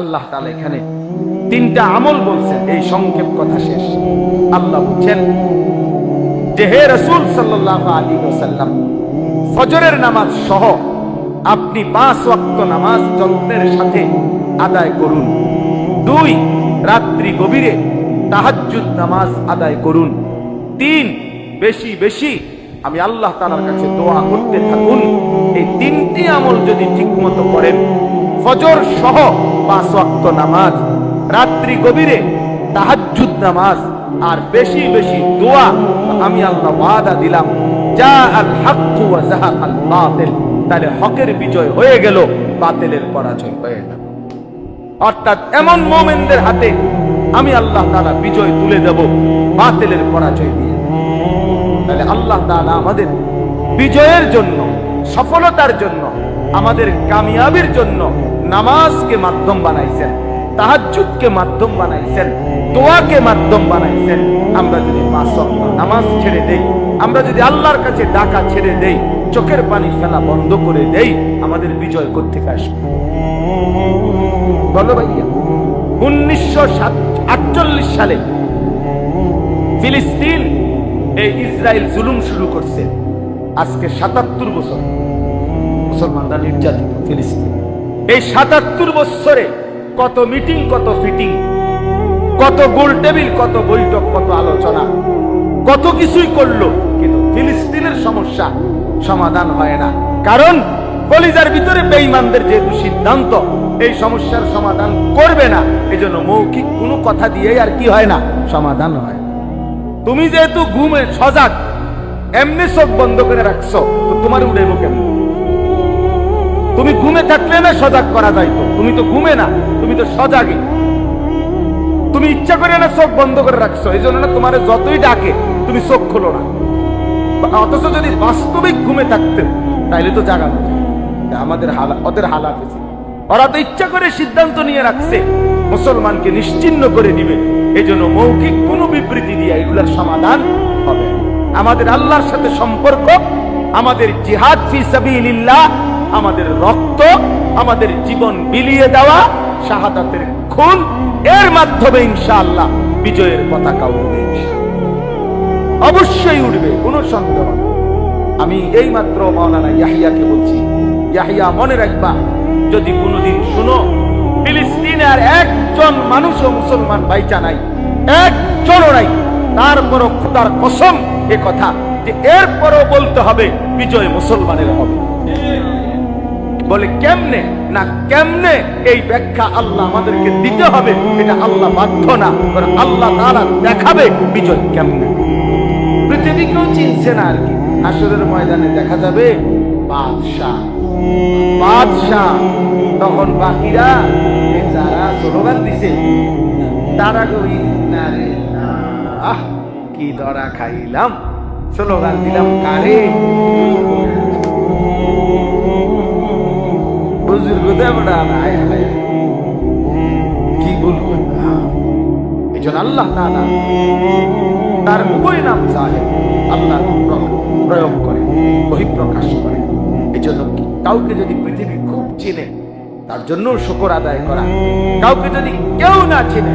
আল্লাহ তালা এখানে তিনটা আমল বলছেন। এই সংক্ষেপ কথা শেষ। আল্লাহ বলছেন, যে হে রসুল সাল্লাহ ফজরের নামাজ সহ আপনি পাঁচ ওয়াক্ত নামাজ যত্নের সাথে আদায় করুন। দুই, রাত্রি গভীরে তাহাজ্জুদ নামাজ আদায় করুন। তিন, বেশি বেশি আমি আল্লাহ তালার কাছে দোয়া করতে থাকুন। এই তিনটি আমল যদি ঠিকমতো করেন ফজর সহ পাঁচ ওয়াক্ত নামাজ, রাত্রি গভীরে তাহাজ্জুদ নামাজ, আর বেশি বেশি দোয়া আমি আল্লাহ ওয়াদা দিলাম। যা আল হাক্কু বাতিল। তাহলে হকের বিজয় হয়ে গেল, বাতিলের পরাজয় হয়ে গেল। অর্থাৎ এমন মোমেনদের হাতে আমি আল্লাহ তাআলা বিজয় তুলে দেব, বাতিলের পরাজয় দিয়ে। তাহলে আল্লাহ তাআলা আমাদের বিজয়ের জন্য, সফলতার জন্য, আমাদের কামিয়াবির জন্য নামাজকে মাধ্যম বানাইছেন, তাহাজ্জুদকে মাধ্যম বানাইছেন, দোয়াকে মাধ্যম বানাইছেন, আমরা যদি পাঁচ নামাজ ছেড়ে দেই, আমরা যদি আল্লাহর কাছে ডাকা ছেড়ে দেই, চোখের পানি ফেলা বন্ধ করে দেই, আমাদের বিজয় কোথেকে আসবে? বলো ভাইয়া। উনিশশো আটচল্লিশ সালে ফিলিস্তিন এই ইসরায়েল জুলুম শুরু করছে। আজকে সাতাত্তর বছর মুসলমানরা নির্যাতিত ফিলিস্তিন। এই সাতাত্তর বৎসরে কত মিটিং, কত ফিটিং, কত গোল টেবিল, কত বৈঠক, কত আলোচনা, কত কিছুই করল, কিন্তু ফিলিস্তিনের সমস্যা সমাধান হয় না। কারণ কলিজার ভিতরে বেঈমানদের যেহেতু সিদ্ধান্ত, এই সমস্যার সমাধান করবে না, এজন্য মৌখিক কোনো কথা দিয়ে আর কি হয় না, সমাধান হয়। তুমি যেহেতু ঘুমে সজাগ, এমনি চোখ বন্ধ করে রাখছো, তো তোমার উড়েব কেমন? তুমি ঘুমে থাকলে না সজাগ করা যাইতো তুমি তো ঘুমে না, তুমি তো সজাগে। তুমি ইচ্ছা করে না চোখ বন্ধ করে রাখছো, এই জন্য না তোমার যতই ডাকে, তুমি চোখ খোলো না। অথচ যদি বাস্তবিক ঘুমে থাকতে তাইলে তো জাগানো। আমাদের হালা ওদের হালাত। ওরা তো ইচ্ছা করে সিদ্ধান্ত নিয়ে রাখছে, মুসলমানকে নিশ্চিন্ন করে দিবে। এই জন্য মৌখিক কোনো বিবৃতি দিয়ে এগুলোর সমাধান হবে আমাদের আল্লাহর সাথে সম্পর্ক, আমাদের জিহাদ ফি সাবিলিল্লাহ আমাদের রক্ত, আমাদের জীবন বিলিয়ে দেওয়া, শাহাদাতের খুন, এর মাধ্যমে ইনশাআল্লাহ বিজয়ের পতাকা উঠবে অবশ্যই উঠবে কোনো সন্দেহ আমি এই মাত্র মাওলানা ইয়াহিয়াকে বলছি, ইয়াহিয়া মনে রাখবা, যদি কোনোদিন শুনো ফিলিস্তিনে আর একজন মানুষও মুসলমান বাইচা নাই, একজনও নাই, তারপরও খোদার কসম এ কথা যে এরপরও বলতে হবে, বিজয় মুসলমানের হবে। বলে, কেমনে? না, কেমনে এই ব্যাখ্যা আল্লাহ আমাদেরকে দিতে হবে? এটা আল্লাহ বাধ্য না। বরং আল্লাহ তারা দেখাবে বিজয় কেমনে? পৃথিবী কেউ চিনছে না আর কি। আসরের ময়দানে দেখা যাবে বাদশাহ। বাদশাহ। তখন বাকিরা যারা স্লোগান দিছে, তারা কই না রে আহ কি দরা খাইলাম? স্লোগান দিলাম কারে? বুজুর্গ দেবড়া নাই। কি বলব? এই আল্লাহ তাআলা তার উভয় নাম সাহেব আল্লাহ প্রয়োগ করে, বহিঃপ্রকাশ করে। এই জন্য কাউকে যদি পৃথিবী খুব চিনে, তার জন্য শুকর আদায় করা। কাউকে যদি কেউ না চিনে,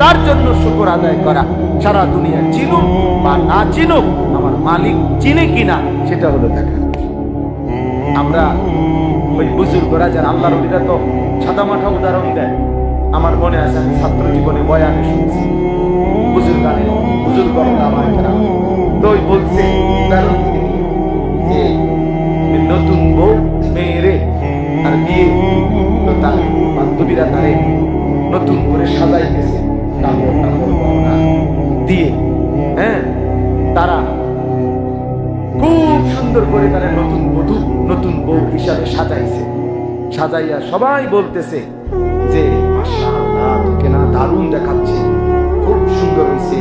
তার জন্য শুকর আদায় করা। সারা দুনিয়া চিনুক বা না চিনুক, আমার মালিক চিনে কিনা, সেটা হলো দেখা। আমরা ওই বুজুর্গরা যারা আল্লাহ রবিরা তো সাদা মাঠা উদাহরণ দেয়। আমার মনে আছে আমি ছাত্র জীবনে বয়ানে শুনছি। বুজুর্গানে বুজুর্গ আমার তো ওই বলছে নতুন বউ মেয়েরে আর বিয়ে, তো তার বান্ধবীরা তারে নতুন করে সাজাইতেছে। সাজাইছে। সাজাইয়া সবাই বলতেছে যে তোকে না দারুণ দেখাচ্ছে। খুব সুন্দর হয়েছে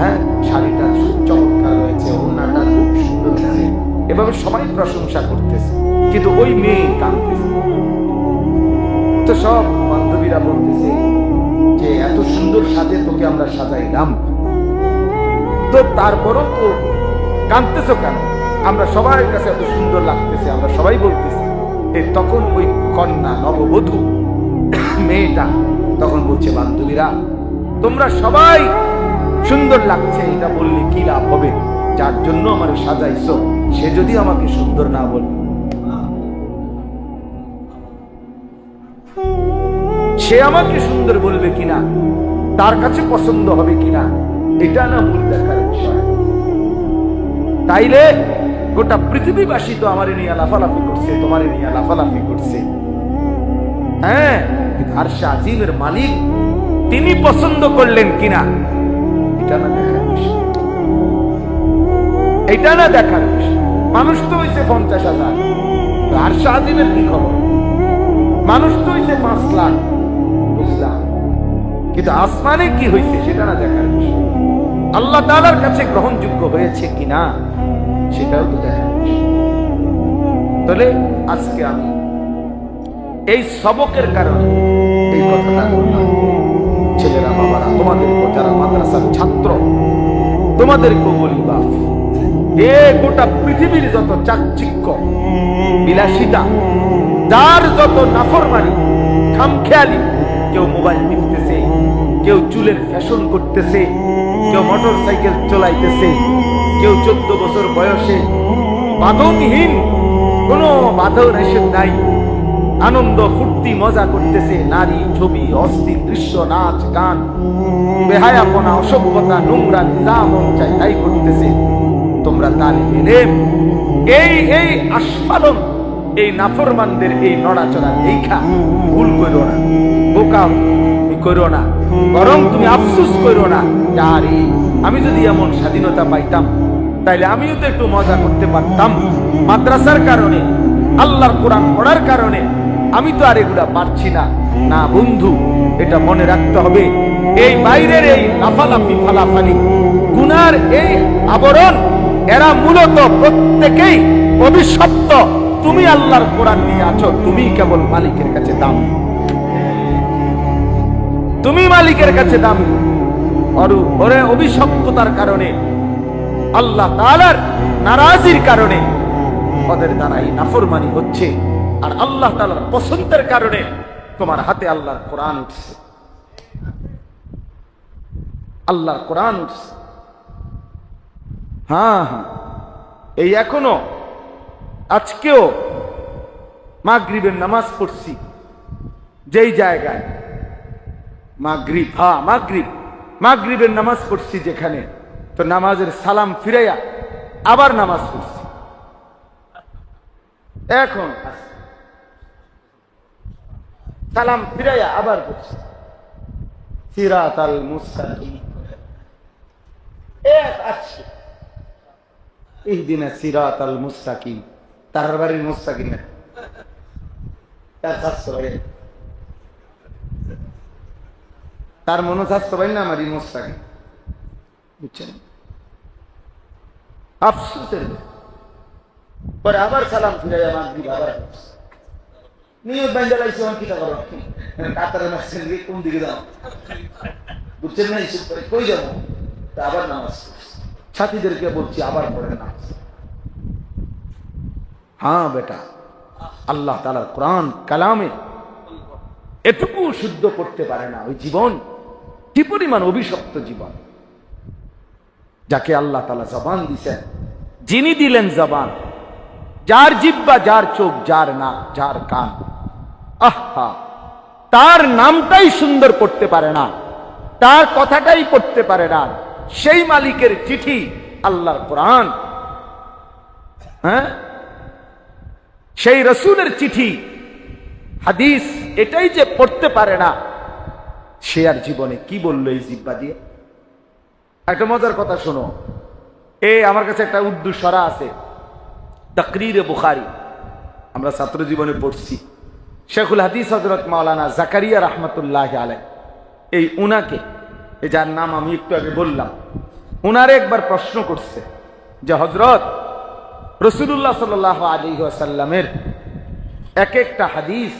হ্যাঁ শাড়িটা খুব চমৎকার হয়েছে, ওড়নাটা খুব সুন্দর হয়েছে। এভাবে সবাই প্রশংসা করতেছে। কিন্তু ওই মেয়ে কাঁদতেছে। তো সব বান্ধবীরা বলতেছে যে, এত সুন্দর সাজে তোকে আমরা সাজাইলাম। তো তারপরও তো কাঁদতেছো কেন? আমরা সবার কাছে এত সুন্দর লাগতেছে, আমরা সবাই বলতেছি। তখন ওই কন্যা নববধূ, মেয়েটা তখন বলছে, বান্ধবীরা, তোমরা সবাই সুন্দর লাগছে, এটা বললে কি লাভ হবে? যার জন্য আমার সাজাইছো, সে যদি আমাকে সুন্দর না বলে। সে আমাকে সুন্দর বলবে কিনা? তার কাছে পছন্দ হবে কিনা? এটা না মূল দেখার বিষয়। তাইলে গোটা পৃথিবীবাসী তো আমার নিয়ে লাফালাফি করছে, তোমার নিয়ে লাফালাফি করছে। হ্যাঁ মালিক, তিনি পছন্দ করলেন কিনা, এটা না দেখার বিষয়। এটা না দেখার বিষয়। মানুষ তো হয়েছে পঞ্চাশ হাজার আর কি খবর? মানুষ তো হয়েছে পাঁচ লাখ, বুঝলাম। কিন্তু আসমানে কি হয়েছে সেটা না দেখার বিষয়। আল্লাহ তালার কাছে গ্রহণযোগ্য হয়েছে কিনা? সেটাও তো বিষয় তাহলে আজকে আমি এই সবকের কারণে এই কথাটা বললাম। ছেলেরা, বাবারা তোমাদেরকে যারা মাদ্রাসার ছাত্র তোমাদেরকেও বলি বাপ, এ গোটা পৃথিবীর যত চাকচিক্য, বিলাসিতা, যার যত নাফরমানি, খামখেয়ালি, কেউ মোবাইল টিপতেছে কেউ চুলের ফ্যাশন করতেছে, কেউ মোটর সাইকেল চলাইতেছে কেউ চোদ্দ বছর বয়সে বাঁধনহীন কোনো বাধা নিষেধ নাই। আনন্দ, ফুর্তি, মজা করতেছে, নারী, ছবি, অস্থির দৃশ্য, নাচ, গান। বেহায়াপনা, অসভ্যতা, নোংরা, যা মন চাই তাই করতেছে। তোমরা তালিমে নেম এই এই আস্ফালন এই নাফরমানদের এই নড়াচড়া দেখা ভুল করো না, বোকা করো না, বরং তুমি আফসুস করো না। আমি যদি এমন স্বাধীনতা পাইতাম তাইলে আমিও তো একটু মজা করতে পারতাম। মাদ্রাসার কারণে, আল্লাহর কোরআন পড়ার কারণে আমি তো আর এগুলা পারছি না। না বন্ধু, এটা মনে রাখতে হবে, এই বাইরের এই লাফালাফি, ফালাফালি, গুনার এই আবরণ, এরা মূলত প্রত্যেকেই অভিশপ্ত। তুমি আল্লাহর কোরআন নিয়ে আছো, তুমি কেবল মালিকের কাছে দাম। তুমি মালিকের কাছে দাম। অরু ওরে অভিশপ্ততার কারণে আল্লাহ তালার নারাজির কারণে ওদের দ্বারাই নাফরমানি হচ্ছে, আর আল্লাহ তালার পছন্দের কারণে তোমার হাতে আল্লাহর কোরআন উঠছে। আল্লাহর কোরআন উঠছে। হ্যাঁ হ্যাঁ। এই এখনও, আজকেও মাগরিবের নামাজ পড়ছি, যেই জায়গায় মাগরিব হ্যাঁ মাগরিব, মাগরিবের নামাজ পড়ছি যেখানে। তো নামাজের সালাম ফিরাইয়া আবার নামাজ পড়ছি। এখন সালাম ফিরাইয়া আবার পড়ছি। সিরাত আল মুস্তাকিম। এক আছে এই দিনে সিরাত আল মুস্তাকিম। তার বাড়ির মুস্তাকিম তার স্বাস্থ্য তার মনোস্বাস্থ্য ভাই না, আমার মুস্তাকিম। বুঝছেন? আফসোসের পরে আবার সালাম ফিরে বলছি, আবার হ্যাঁ বেটা, আল্লাহ তালার কোরআন, কালামে এটুকু শুদ্ধ করতে পারে না। ওই জীবন কি পরিমাণ অভিশপ্ত জীবন? যাকে আল্লাহ তালা জবান দিছেন, যিনি দিলেন জবান, যার জিব্বা যার চোখ, যার নাক, যার কান, আহা, তার নামটাই সুন্দর করতে পারে না, তার কথাটাই করতে পারে না, সেই মালিকের চিঠি আল্লাহর কোরআন হ্যাঁ? সেই রসুলের চিঠি, হাদিস, এটাই যে পড়তে পারে না, সে আর জীবনে কি বলল এই জিব্বা দিয়ে? একটা মজার কথা শোনো। এ আমার কাছে একটা উর্দু সরা আছে। তকরিরে বুখারি। আমরা ছাত্র জীবনে পড়ছি। শেখুল হাদিস হজরত মাওলানা জাকারিয়া রহমতুল্লাহ আলাই এই উনাকে এই যার নাম আমি একটু আগে বললাম, উনারে একবার প্রশ্ন করছে যে হজরত রসুল্লাহ সাল আলী আসাল্লামের এক একটা হাদিস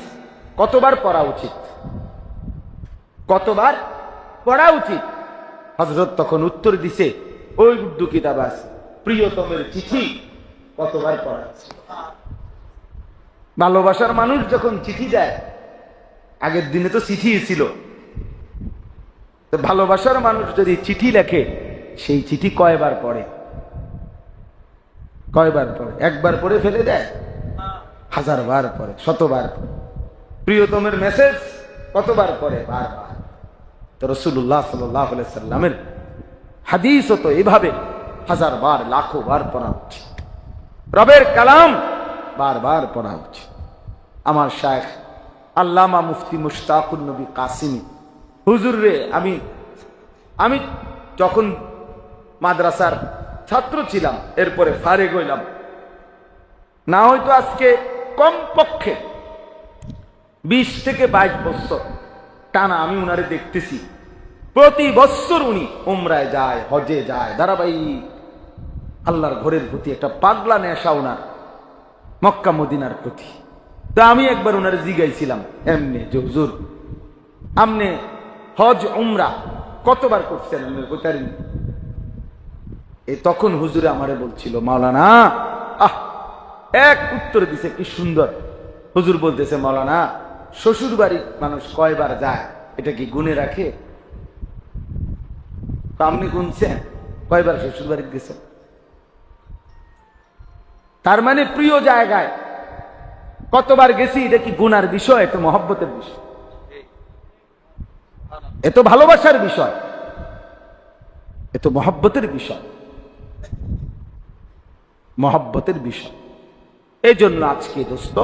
কতবার পড়া উচিত? কতবার? পড়া উচিত। হজরত তখন উত্তর দিছে, ওই উর্দু কিতাব আছে প্রিয়তমের চিঠি কতবার পড়া ভালোবাসার মানুষ যখন চিঠি দেয়, আগের দিনে তো চিঠি ছিল। ভালোবাসার মানুষ যদি চিঠি লেখে, সেই চিঠি কয়বার পড়ে? কয়বার পড়ে? একবার পড়ে ফেলে দেয়? হাজার বার পরে শতবার প্রিয়তমের মেসেজ কতবার পরে বারবার। রসুল্লাহ সাল্লাহ সাল্লামের হাদিস তো এভাবে হাজার বার, লাখো বার পড়া উচিত। রবের কালাম বারবার পড়া উচিত। আমার শায়েখ আল্লামা মুফতি মুশতাকুর নবী কাসিমি হুজুর রে আমি আমি যখন মাদ্রাসার ছাত্র ছিলাম, এরপরে ফারে গইলাম না হয়তো আজকে কমপক্ষে বিশ থেকে বাইশ বছর টানা আমি উনারে দেখতেছি। প্রতি বছর উনি উমরায় যায় হজে যায়। ধারাবাহিক আল্লাহর ঘরের প্রতি একটা পাগলা নেশা ওনার, মক্কা মদিনার প্রতি। তো আমি একবার ওনারে জিগাইছিলাম, এমনি যে আমনে হজ, উমরা কতবার করছেন কোথায় এই তখন হুজুরে আমারে বলছিল, মাওলানা, আহ, এক উত্তর দিছে, কি সুন্দর। হুজুর বলতেছে, মাওলানা শ্বশুর বাড়ি মানুষ কয়বার যায়? এটা কি গুনে রাখে? আপনি গুনছেন? কয়বার শ্বশুর বাড়ি গেছেন? তার মানে প্রিয় জায়গায় কতবার গেছি, এটা কি গুনার বিষয়? এটা মহব্বতের বিষয়। এ তো ভালোবাসার বিষয় এ তো মহব্বতের বিষয় মহব্বতের বিষয়। এই জন্য আজকে দোস্ত,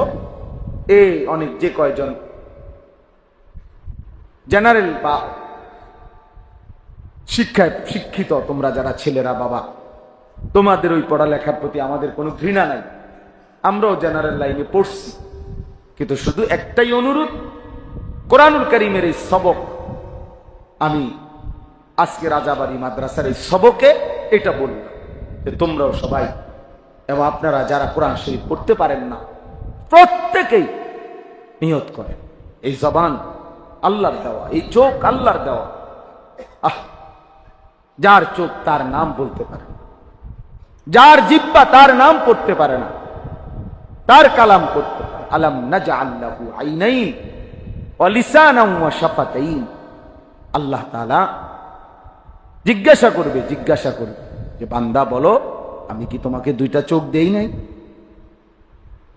এই অনেক যে কয়জন জেনারেল বা শিক্ষায় শিক্ষিত তোমরা যারা ছেলেরা, বাবা। তোমাদের ওই পড়ালেখার প্রতি আমাদের কোনো ঘৃণা নাই। আমরাও জেনারেল লাইনে পড়ছি। কিন্তু শুধু একটাই অনুরোধ, কোরআনুল করিমের এই সবক। আমি আজকে রাজাবাড়ি মাদ্রাসার এই সবকে এটা বললাম যে তোমরাও সবাই, এবং আপনারা যারা কোরআন শরীফ পড়তে পারেন না, প্রত্যেকেই নিয়ত করেন। এই জবান আল্লাহর দেওয়া, এই চোখ আল্লাহর দেওয়া। আহ যার চোখ তার নাম বলতে পারে যার জিব্বা তার নাম পড়তে পারে না। তার কালাম করতে পারে আলাম আল্লাহু আল্লাহ জিজ্ঞাসা করবে জিজ্ঞাসা করবে যে, বান্দা বলো, আমি কি তোমাকে দুইটা চোখ দেই নাই?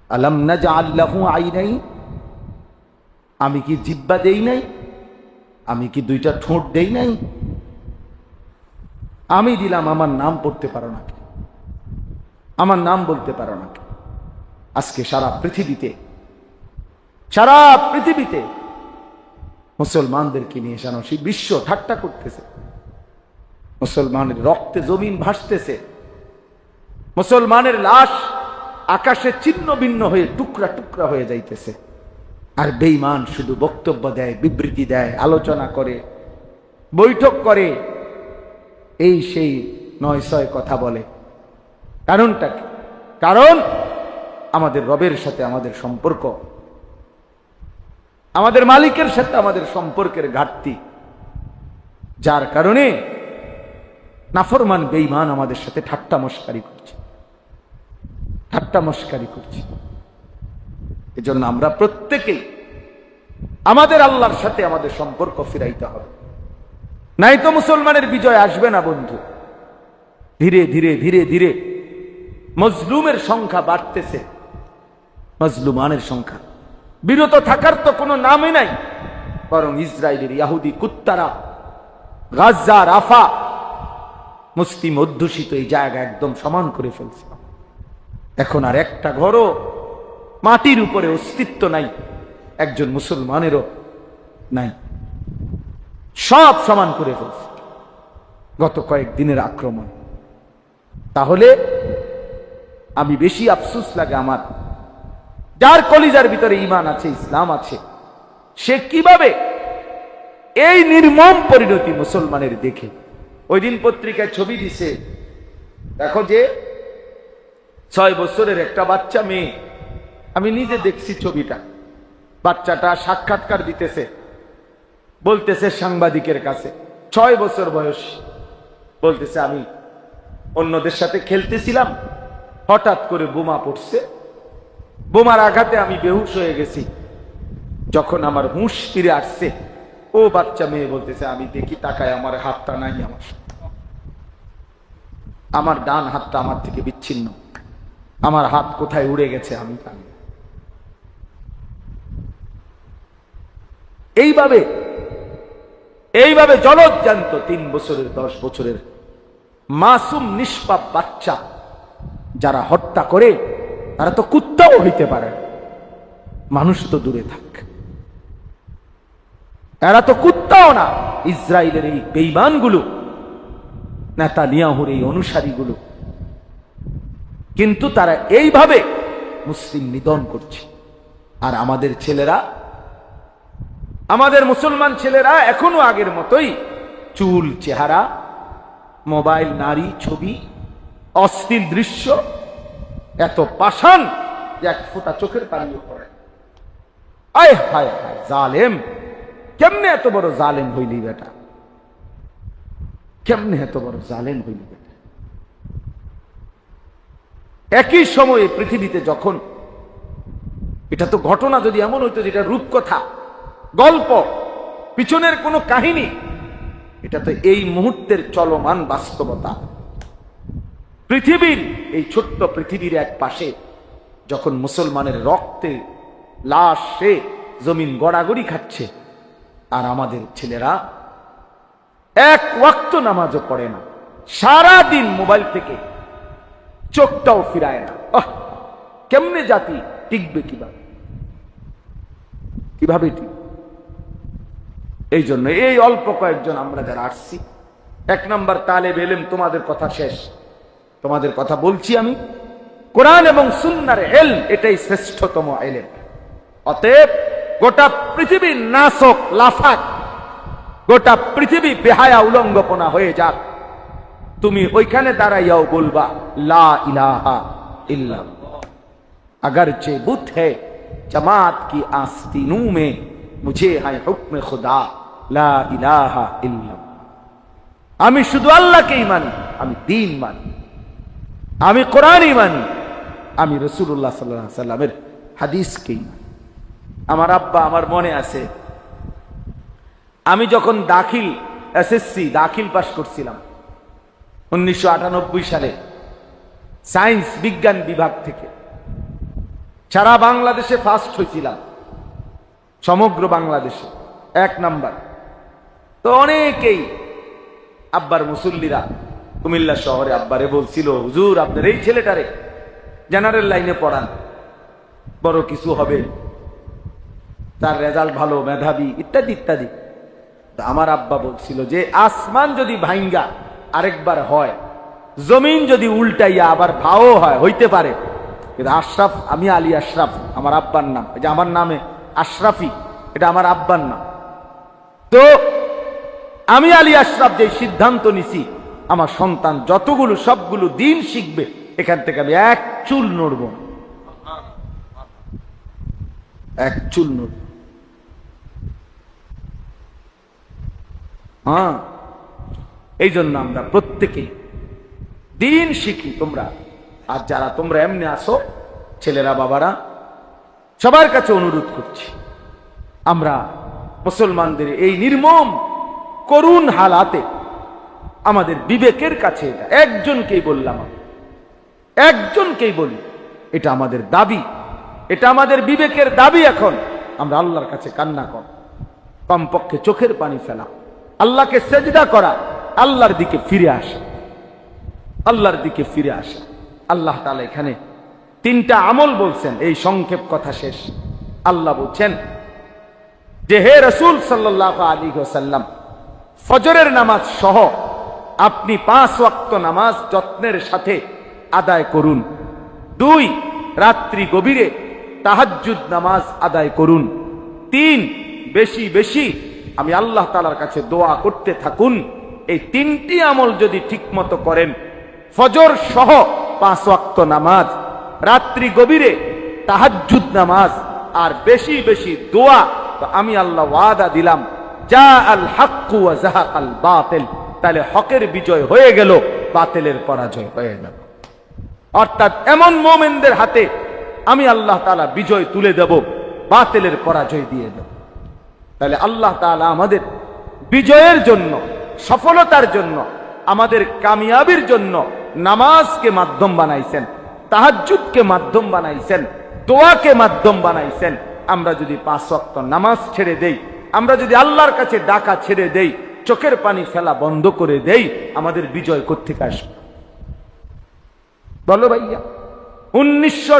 আলাম নাজা আল্লাহু আই নাই আমি কি জিব্বা দেই নাই? আমি কি দুইটা ঠোঁট দেই নাই? আমি দিলাম, আমার নাম পড়তে পারো না আমার নাম বলতে পারো না আজকে সারা পৃথিবীতে সারা পৃথিবীতে মুসলমানদেরকে নিয়ে সানো সেই বিশ্ব ঠাট্টা করতেছে। মুসলমানের রক্তে জমিন ভাসতেছে। মুসলমানের লাশ আকাশে ছিন্ন ভিন্ন হয়ে টুকরা টুকরা হয়ে যাইতেছে। আর বেঈমান শুধু বক্তব্য দেয়, বিবৃতি দেয়, আলোচনা করে, বৈঠক করে এই সেই নয় ছয় কথা বলে। কারণটা কি? কারণ আমাদের রবের সাথে আমাদের সম্পর্ক। আমাদের মালিকের সাথে আমাদের সম্পর্কের ঘাটতি। যার কারণে নাফরমান বেইমান আমাদের সাথে ঠাট্টা মস্কারি করছে। ঠাট্টা মস্কারি করছে। এজন্য আমরা প্রত্যেকেই আমাদের আল্লাহর সাথে আমাদের সম্পর্ক ফিরাইতে হবে। নাই তো মুসলমানের বিজয় আসবে না, বন্ধু। ধীরে ধীরে ধীরে ধীরে। মজলুমের সংখ্যা বাড়তেছে। মজলুমানের সংখ্যা। বিরত থাকার তো কোনো নামই নাই। বরং ইসরায়েলের ইয়াহুদি কুত্তারা গাজা রাফা, মুসলিম অধ্যুষিত এই জায়গা একদম সমান করে ফেলছে। এখন আর একটা ঘরও মাটির উপরে অস্তিত্ব নাই। একজন মুসলমানেরও নাই। সব সমান করে ফেলছে। গত কয়েক দিনের আক্রমণ। তাহলে আমি বেশি আফসুস লাগে আমার। যার কলিজার ভিতরে ইমান আছে, ইসলাম আছে, সে কীভাবে এই নির্মম পরিণতি মুসলমানের দেখে? ওই দিন পত্রিকায় ছবি দিছে, দেখো যে ছয় বছরের একটা বাচ্চা মেয়ে, আমি নিজে দেখছি ছবিটা। বাচ্চাটা সাক্ষাৎকার দিতেছে। বলতেছে সাংবাদিকের কাছে, ছয় বছর বয়স। বলতেছে, আমি অন্যদের সাথে খেলতেছিলাম, হঠাৎ করে বোমা পড়ছে। বোমার আঘাতে আমি বেহুশ হয়ে গেছি। যখন আমার হুঁশ ফিরে আসছে, ও বাচ্চা মেয়ে বলতেছে, আমি দেখি তাকায় আমার হাতটা নাই আমার আমার ডান হাতটা আমার থেকে বিচ্ছিন্ন। আমার হাত কোথায় উড়ে গেছে আমি জানি এইভাবে এইভাবে জলজ্জান্ত তিন বছরের, দশ বছরের মাসুম নিষ্পাপ বাচ্চা যারা হত্যা করে, তারা তো কুত্তাও হইতে পারে মানুষ তো দূরে থাক। এরা তো কুত্তাও না। ইসরায়েলের এই বেইমানগুলো নেতা নিয়াহুর এই অনুসারীগুলো। কিন্তু তারা এইভাবে মুসলিম নিধন করছে। আর আমাদের ছেলেরা আমাদের মুসলমান ছেলেরা এখনও আগের মতোই চুল, চেহারা, মোবাইল, নারী, ছবি অস্থির দৃশ্য, এত পাষাণ যে এক ফোঁটা চোখের পানিও পড়ে। আয় হায় হায়, জালেম! কেমনে এত বড় জালেম হইলি বেটা? কেমনে এত বড় জালেম হইলি বেটা? একই সময়ে পৃথিবীতে যখন, এটা তো ঘটনা যদি এমন হইতো যেটা রূপকথা গল্প, পিছনের কোনো কাহিনী, এটা তো এই মুহূর্তের চলমান বাস্তবতা। পৃথিবীর এই ছোট্ট পৃথিবীর এক পাশে যখন মুসলমানের রক্তে লাশ জমিন গড়াগড়ি খাচ্ছে, আর আমাদের ছেলেরা এক ওয়াক্ত নামাজও পড়ে না সারা দিন মোবাইল থেকে চোখটাও ফিরায় না। কেমনে জাতি টিকবে কীভাবে? কীভাবে টিকবে? এই জন্য এই অল্প কয়েকজন আমরা যারা আসছি এক নম্বর তালেব এলেম তোমাদের কথা শেষ তোমাদের কথা বলছি আমি কোরআন এবং সুন্নার এল এটাই শ্রেষ্ঠতম এলেম অতএব গোটা পৃথিবীর নাশক লাফাক গোটা পৃথিবী বেহায়া উলঙ্গপনা হয়ে যাক তুমি ওইখানে দাঁড়াইয়াও বলবা লা ইলাহা ইল্লাল্লাহ अगर जे बुत है जमात की आस्तीनों में मुझे है हुक्म खुदा লা আমি শুধু আল্লাহকেই মানি, আমি দিন মানি, আমি কোরআনই মানি, আমি রসুল্লাহ সাল্লাহ সাল্লামের হাদিসকেই মানি। আমার আব্বা, আমার মনে আছে, আমি যখন দাখিল, এসএসসি দাখিল পাশ করছিলাম, উনিশশো আটানব্বই সালে, সায়েন্স বিজ্ঞান বিভাগ থেকে, সারা বাংলাদেশে ফার্স্ট হয়েছিলাম, সমগ্র বাংলাদেশে, এক নাম্বার। তো অনেকেই আব্বার মুসল্লিরা কুমিল্লা শহরে আব্বারে বলছিল, হুজুর, আপনার এই ছেলেটারে জেনারেল লাইনে পড়ান, বড় কিছু হবে। তার রেজাল্ট ভালো, মেধাবী, ইত্যাদি ইত্যাদি। আমার আব্বা বলছিল যে, আসমান যদি ভাইঙ্গা আরেকবার হয়, জমিন যদি উল্টাইয়া আবার ভাও হয়, হইতে পারে। কিন্তু আশরাফ, আমি আলী আশরাফ, আমার আব্বার নাম, এই যে আমার নামে আশরাফি, এটা আমার আব্বার নাম। তো আমি আলী আশরাফ যে সিদ্ধান্ত নিছি, আমার সন্তান যতগুলো, সবগুলো দিন শিখবে, এখান থেকে আমি এক চুল নড়ব। এক চুল নড়ব। হ্যাঁ এই জন্য আমরা প্রত্যেকেই দিন শিখি তোমরা। আর যারা তোমরা এমনি আসো ছেলেরা, বাবারা, সবার কাছে অনুরোধ করছি, আমরা মুসলমানদের এই নির্মম করুণ হালাতে আমাদের বিবেকের কাছে এটা। একজনকেই বললাম একজনকেই বলি, এটা আমাদের দাবি। এটা আমাদের বিবেকের দাবি এখন। আমরা আল্লাহর কাছে কান্না কর। কমপক্ষে চোখের পানি ফেলা। আল্লাহকে সেজদা করা। আল্লাহর দিকে ফিরে আসা। আল্লাহর দিকে ফিরে আসা। আল্লাহ তালা এখানে তিনটা আমল বলছেন। এই সংক্ষেপ কথা শেষ। আল্লাহ বলছেন যে, হে রসুল সাল্লাহ আলী সাল্লাম ফজরের নামাজ সহ আপনি পাঁচ ওয়াক্ত নামাজ যত্নের সাথে আদায় করুন। দুই, রাত্রি গভীরে তাহাজ্জুদ নামাজ আদায় করুন। তিন, বেশি বেশি আমি আল্লাহ তালার কাছে দোয়া করতে থাকুন। এই তিনটি আমল যদি ঠিকমতো করেন, ফজর সহ পাঁচ ওয়াক্ত নামাজ, রাত্রি গভীরে তাহাজ্জুদ নামাজ আর বেশি বেশি দোয়া, তো আমি আল্লাহ ওয়াদা দিলাম। যা আল হাক্কু জাহাক তাহলে হকের বিজয় হয়ে গেল, বাতিলের পরাজয় হয়ে গেল। অর্থাৎ এমন মোমেনদের হাতে আমি আল্লাহ তাআলা বিজয় তুলে দেব, বাতিলের পরাজয় দিয়ে দেব। তাহলে আল্লাহ তাআলা আমাদের বিজয়ের জন্য, সফলতার জন্য, আমাদের কামিয়াবির জন্য নামাজকে মাধ্যম বানাইছেন, তাহাজ্জুদকে মাধ্যম বানাইছেন, দোয়াকে মাধ্যম বানাইছেন। আমরা যদি পাঁচ ওয়াক্ত নামাজ ছেড়ে দেই আমরা যদি আল্লাহর কাছে ডাকা ছেড়ে দেই, চোখের পানি ফেলা বন্ধ করে দেই, আমাদের বিজয় কোথেকে আসবে? বলো ভাইয়া, উনিশশো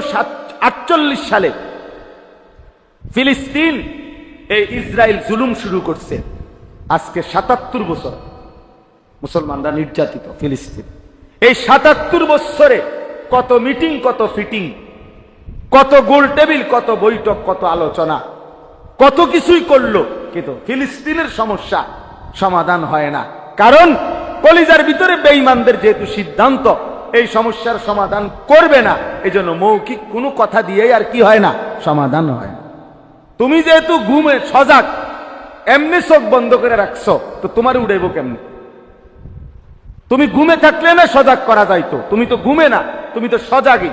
আটচল্লিশ সালে ফিলিস্তিন এই ইসরায়েল জুলুম শুরু করছে। আজকে সাতাত্তর বছর মুসলমানরা নির্যাতিত ফিলিস্তিন। এই সাতাত্তর বছরে কত মিটিং, কত ফিটিং, কত গোল টেবিল কত বৈঠক, কত আলোচনা, কত কিছুই করল। কিন্তু ফিলিস্তিনের সমস্যা সমাধান হয় না। কারণ কলিজার ভিতরে বেঈমানদের যেহেতু সিদ্ধান্ত, এই সমস্যার সমাধান করবে না। এজন্য মৌখিক কোনো কথা দিয়েই আর কি হয় না? সমাধান হয় না। তুমি যেহেতু ঘুমে সজাগ, এমনি চোখ বন্ধ করে রাখছো, তো তোমার উড়াইব কেমনি? তুমি ঘুমে থাকলে না সজাগ করা যাইতো তুমি তো ঘুমে না, তুমি তো সজাগই।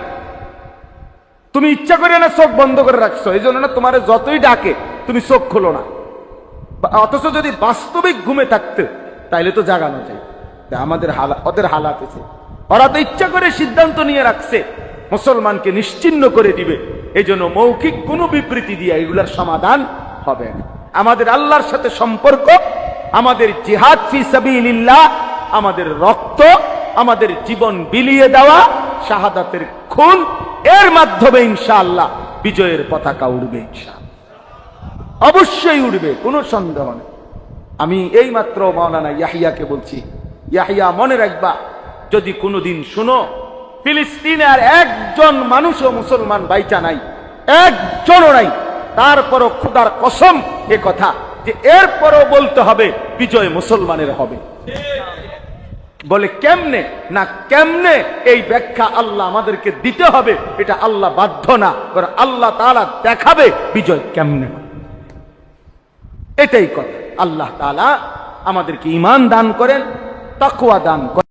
তুমি ইচ্ছা করে না চোখ বন্ধ করে রাখছো এই জন্য না তোমার যতই ডাকে, তুমি চোখ খোলো না। অথচ যদি বাস্তবিক ঘুমে থাকতে, তাইলে তো জাগানো যায়। আমাদের হালা ওদের হালাত আছে ওরা তো ইচ্ছা করে সিদ্ধান্ত নিয়ে রাখছে, মুসলমানকে নিশ্চিন্ন করে দিবে। এই জন্য মৌখিক কোনো বিবৃতি দিয়ে এগুলার সমাধান হবে না। আমাদের আল্লাহর সাথে সম্পর্ক, আমাদের জিহাদ আমাদের রক্ত, আমাদের জীবন বিলিয়ে দেওয়া, শাহাদাতের খুন, এর মাধ্যমে ইনশাআল্লাহ বিজয়ের পতাকা উড়বে ইনশাআল্লাহ। অবশ্যই উঠবে, কোনো সন্দেহ নেই। আমি এই মাত্র মাওলানা ইয়াহিয়াকে বলছি, ইয়াহিয়া মনে রাখবা, যদি কোনোদিন শুনো, ফিলিস্তিনে আর একজন মানুষও মুসলমান বাইচা নাই, একজনও নাই। তারপরও খুদার কসম এ কথা, যে এরপরও বলতে হবে, বিজয় মুসলমানের হবে। বলে কেমনে, না কেমনে এই ব্যাখ্যা আল্লাহ আমাদেরকে দিতে হবে, এটা আল্লাহ বাধ্য না আল্লাহ তাআলা দেখাবে বিজয় কেমনে। এটাই কথা। আল্লাহ তালা আমাদেরকে ইমান দান করেন তাকওয়া দান করেন।